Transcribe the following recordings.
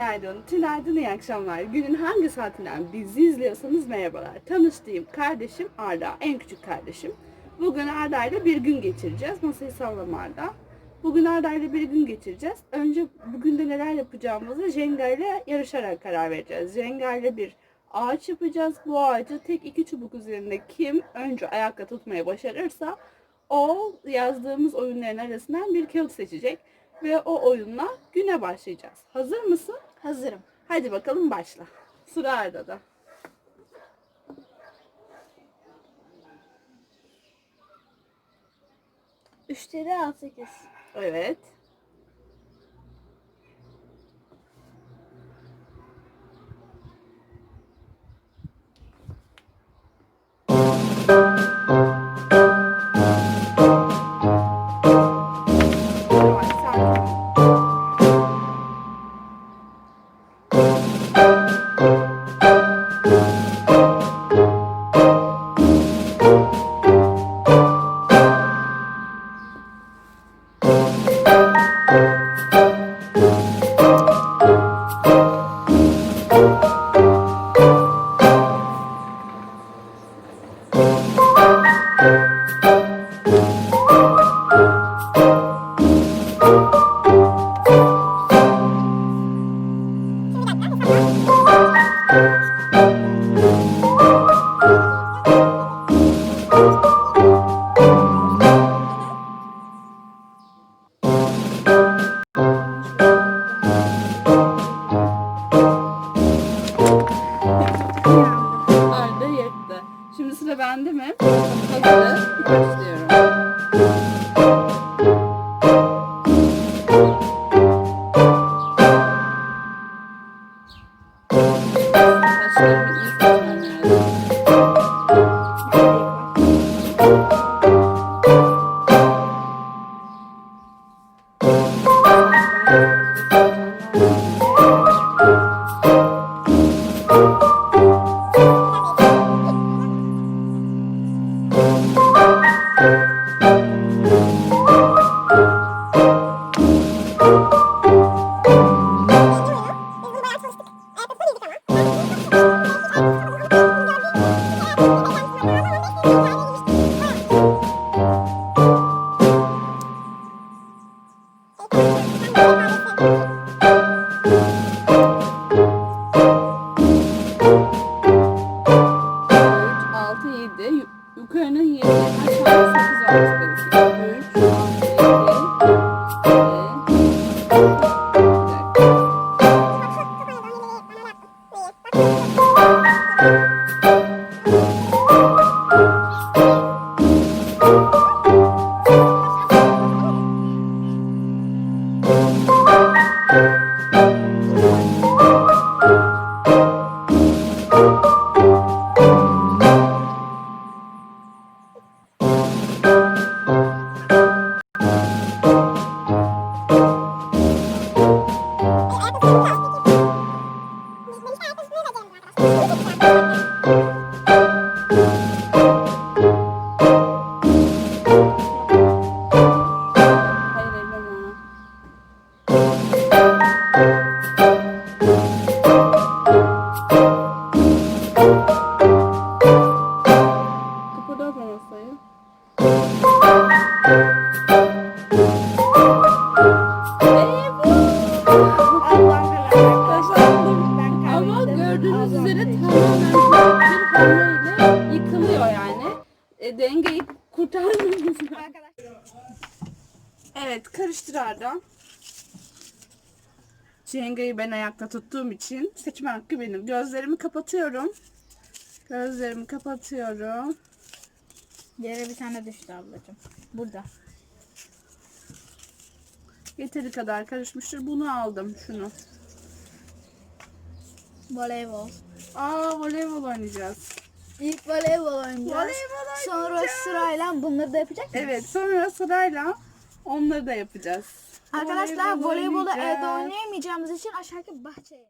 Günaydın, tünaydın, iyi akşamlar. Günün hangi saatinden bizi izliyorsanız merhabalar. Tanıştığım kardeşim Arda, en küçük kardeşim. Bugün Arda ile bir gün geçireceğiz. Masayı sallama Arda. Bugün Arda ile bir gün geçireceğiz. Önce bugün de neler yapacağımızı Jenga ile yarışarak karar vereceğiz. Jenga ile bir ağaç yapacağız. Bu ağacı tek iki çubuk üzerinde kim önce ayakta tutmaya başarırsa o yazdığımız oyunların arasından bir kağıt seçecek ve o oyunla güne başlayacağız. Hazır mısın? Hazırım. Hadi bakalım başla. Sıra Arda'da. Üçleri altı sekiz. Evet. Yavaş, continuar esse episódio gördüğünüz üzere tamamen bir hamleyle yıkılıyor yani. E, dengeyi kurtardınız. Evet karıştır Arda. Cenga'yı ben ayakta tuttuğum için seçme hakkı benim. Gözlerimi kapatıyorum. Gözlerimi kapatıyorum. Yere bir tane düştü ablacığım. Burada. Yeteri kadar karışmıştır. Bunu aldım şunu. Voleybol. Aa voleybol oynayacağız. İlk voleybol oynayacağız. Voleybol Sonra oynayacağız. sırayla bunları da yapacak mıyız? Evet sonra sırayla onları da yapacağız. Arkadaşlar Voleybol voleybolu evde oynayamayacağımız için aşağıdaki bahçeye.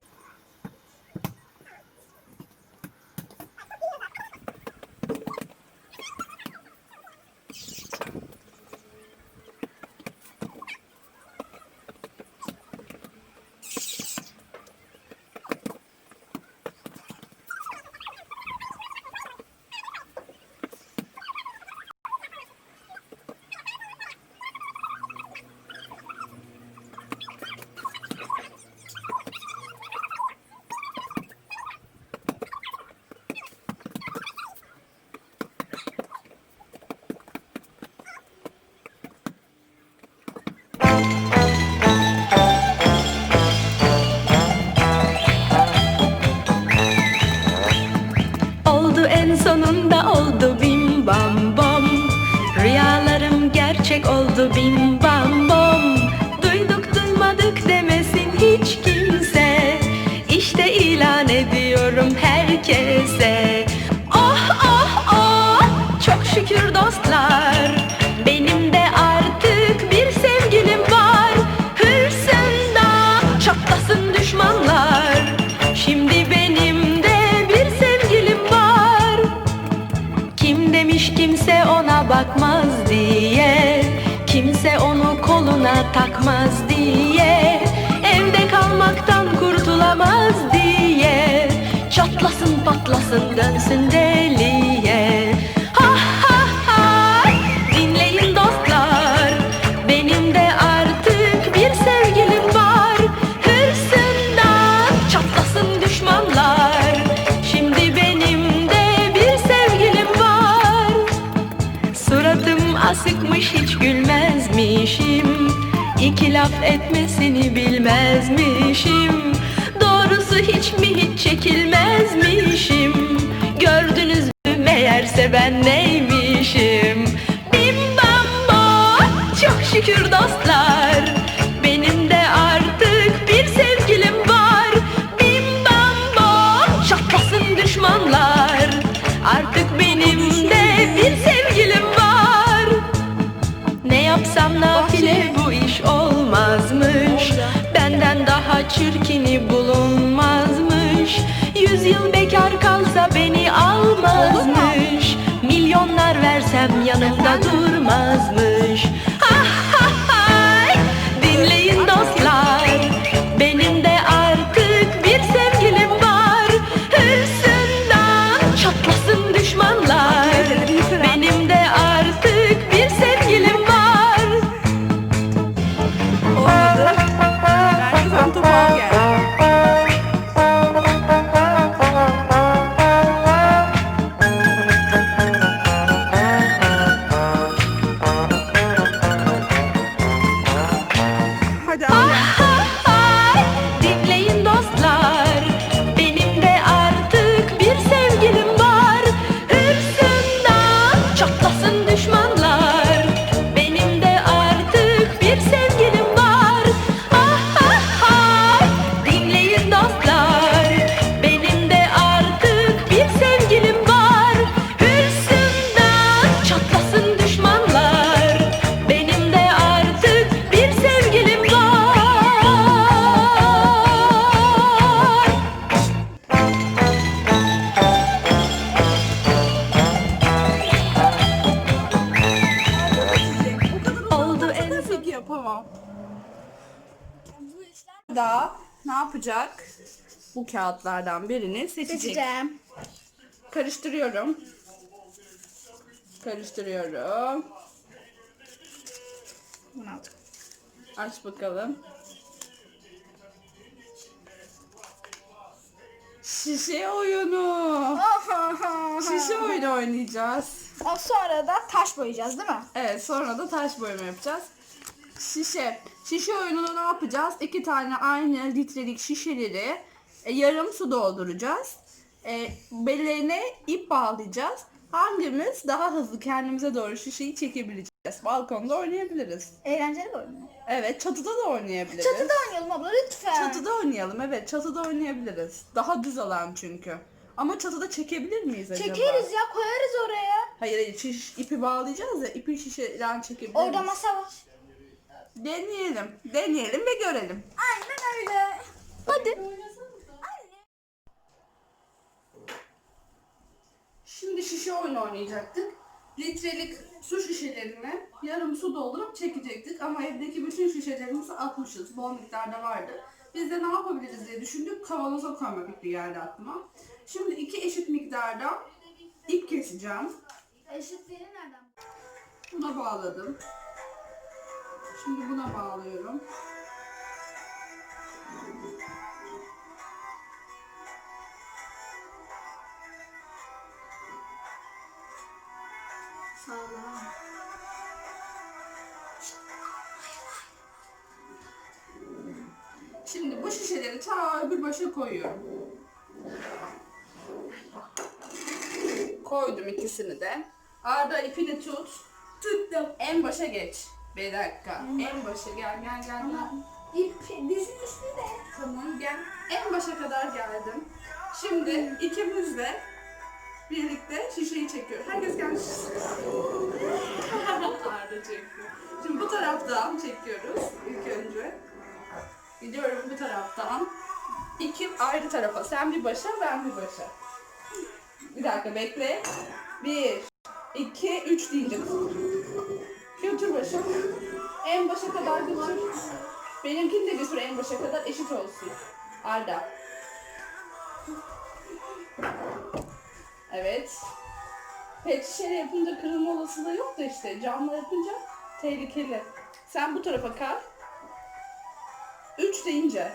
Takmaz diye Evde kalmaktan kurtulamaz diye. Çatlasın patlasın dönsün deliye bilmezmişim Doğrusu hiç mi hiç çekilmezmişim? Gördünüz mü meğerse ben neymişim? Bim bam bo çok şükür dostlar yanımda durmazmış Daha ne yapacak? Bu kağıtlardan birini seçecek. Seçeceğim. Karıştırıyorum. Karıştırıyorum. Bunu aldım. Aç bakalım. Şişe oyunu. Şişe oyunu oynayacağız. O sonra da taş boyayacağız değil mi? Evet sonra da taş boyama yapacağız. Şişe. Şişe oyununu ne yapacağız? İki tane aynı litrelik şişeleri e, yarım su dolduracağız. E, bellerine ip bağlayacağız. Hangimiz daha hızlı kendimize doğru şişeyi çekebileceğiz? Balkonda oynayabiliriz. Eğlenceli bir oyun. Evet çatıda da oynayabiliriz. Çatıda oynayalım abla lütfen. Çatıda oynayalım evet çatıda oynayabiliriz. Daha düz alan çünkü. Ama çatıda çekebilir miyiz acaba? Çekeriz ya koyarız oraya. Hayır hayır şiş, ipi bağlayacağız ya ipi şişeden çekebilir Orada masa var. Deneyelim. Deneyelim ve görelim. Aynen öyle. Hadi. Şimdi şişe oyunu oynayacaktık. Litrelik su şişelerini yarım su doldurup çekecektik ama evdeki bütün şişelerimizi atmışız. Bol miktarda vardı. Biz de ne yapabiliriz diye düşündük. Kavanoza koyma fikri geldi aklıma. Şimdi iki eşit miktarda ip keseceğim. Eşitliğini nereden? Buna bağladım. Şimdi buna bağlıyorum. Sağlam. Şimdi bu şişeleri ta öbür başa koyuyorum. Koydum ikisini de. Arda ipini tut. Tuttum. En başa geç. Bir dakika. En başa gel gel gel. gel. İp dizin üstünde. Tamam gel. En başa kadar geldim. Şimdi ikimiz de birlikte şişeyi çekiyoruz. Herkes kendi şişesini. Arda çekiyor. Şimdi bu taraftan çekiyoruz ilk önce. Gidiyorum bu taraftan. İki ayrı tarafa. Sen bir başa, ben bir başa. Bir dakika bekle. Bir, iki, üç deyince. Götür başa. En başa kadar götür. Benimkini de götür en başa kadar eşit olsun. Arda. Evet. Pet şişeyle yapınca kırılma olasılığı yok da işte. Camla yapınca tehlikeli. Sen bu tarafa kay. Üç deyince.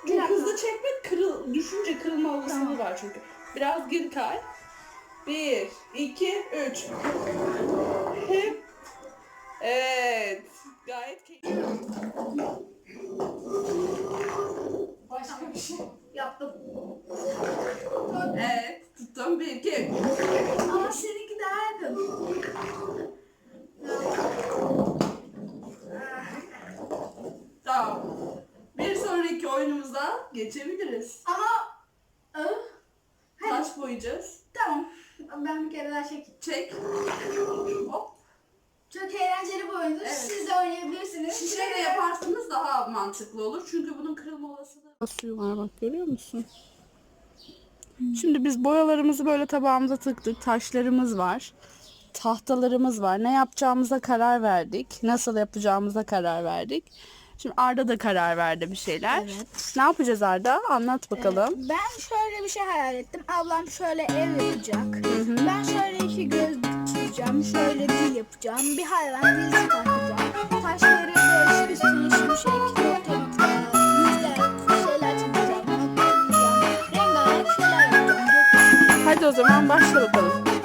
Çok dakika. hızlı çekmek kırıl, düşünce kırılma olasılığı tamam. var çünkü. Biraz geri kay. Bir, iki, üç. Evet. Gayet keyifli. Başka bir şey yaptım. Evet. Tuttum bir iki. Ama seni giderdim. Tamam. Bir sonraki oyunumuza geçebiliriz. Ama ı, Hadi. Taş boyayacağız. tamam. Ben bir kere daha çekeyim. Çek. Hop. Çok eğlenceli bir oyundu. Evet. Siz de oynayabilirsiniz. Şişeyle yaparsanız daha mantıklı olur. Çünkü bunun kırılma olasılığı. Suyu var bak görüyor musun? Şimdi biz boyalarımızı böyle tabağımıza tıktık. Taşlarımız var. Tahtalarımız var. Ne yapacağımıza karar verdik. Nasıl yapacağımıza karar verdik. Şimdi Arda da karar verdi bir şeyler. Evet. Ne yapacağız Arda? Anlat ee, bakalım. Evet. Ben şöyle bir şey hayal ettim. Ablam şöyle ev yapacak. Hı hı. Ben şöyle iki göz yapacağım. Şöyle bir yapacağım. Bir hayvan dili çıkartacağım. Taşları böyle üstüne şimşek Hadi o zaman başla bakalım.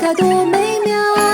它多美妙。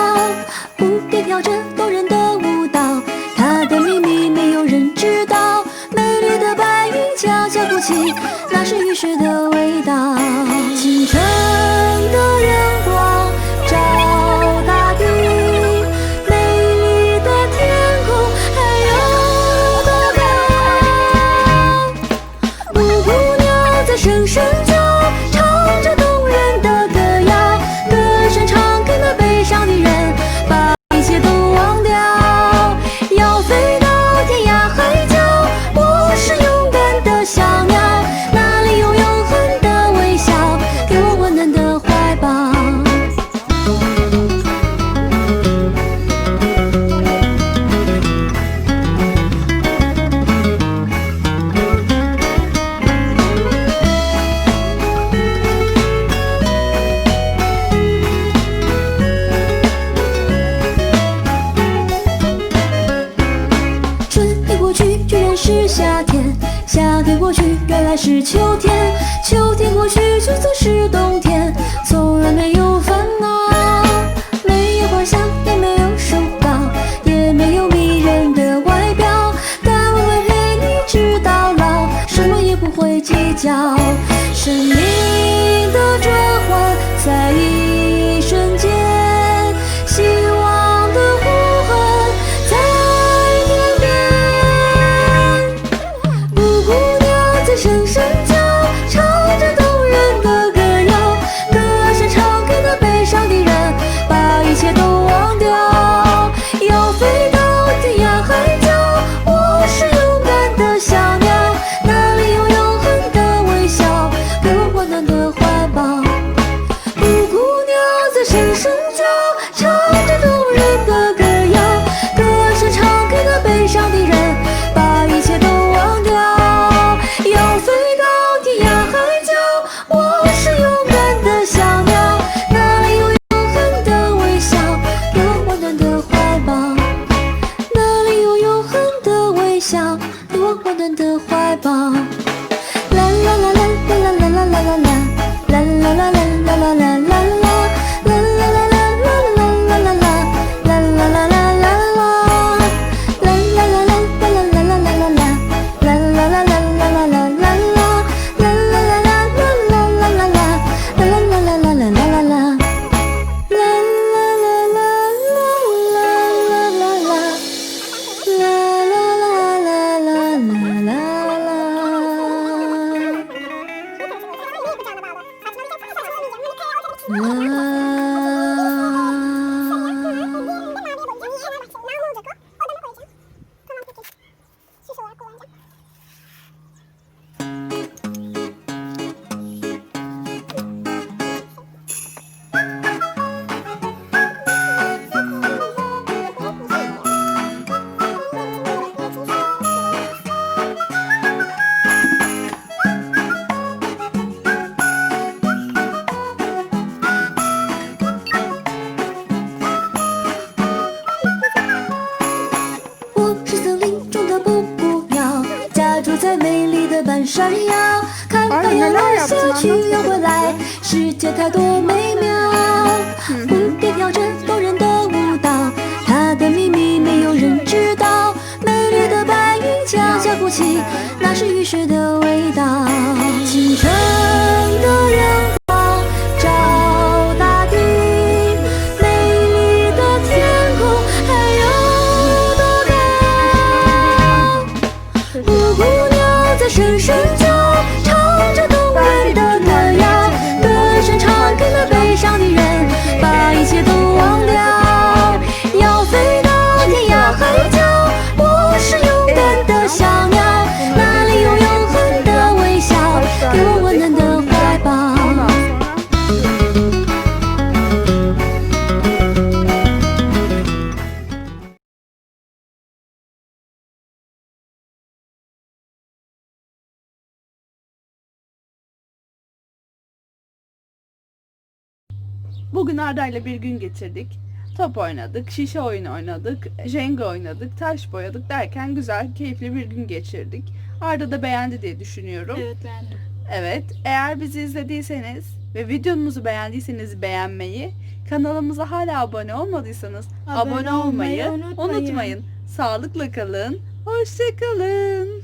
温暖的怀抱。啦啦啦啦啦啦啦啦啦啦啦啦啦啦啦啦啦啦嗯。世界太多美妙。Bugün Arda'yla bir gün geçirdik. Top oynadık, şişe oyunu oynadık, jenga oynadık, taş boyadık derken güzel, keyifli bir gün geçirdik. Arda da beğendi diye düşünüyorum. Evet beğendim. Evet, eğer bizi izlediyseniz ve videomuzu beğendiyseniz beğenmeyi, kanalımıza hala abone olmadıysanız abone, abone olmayı unutmayın. unutmayın. Sağlıkla kalın, hoşça kalın.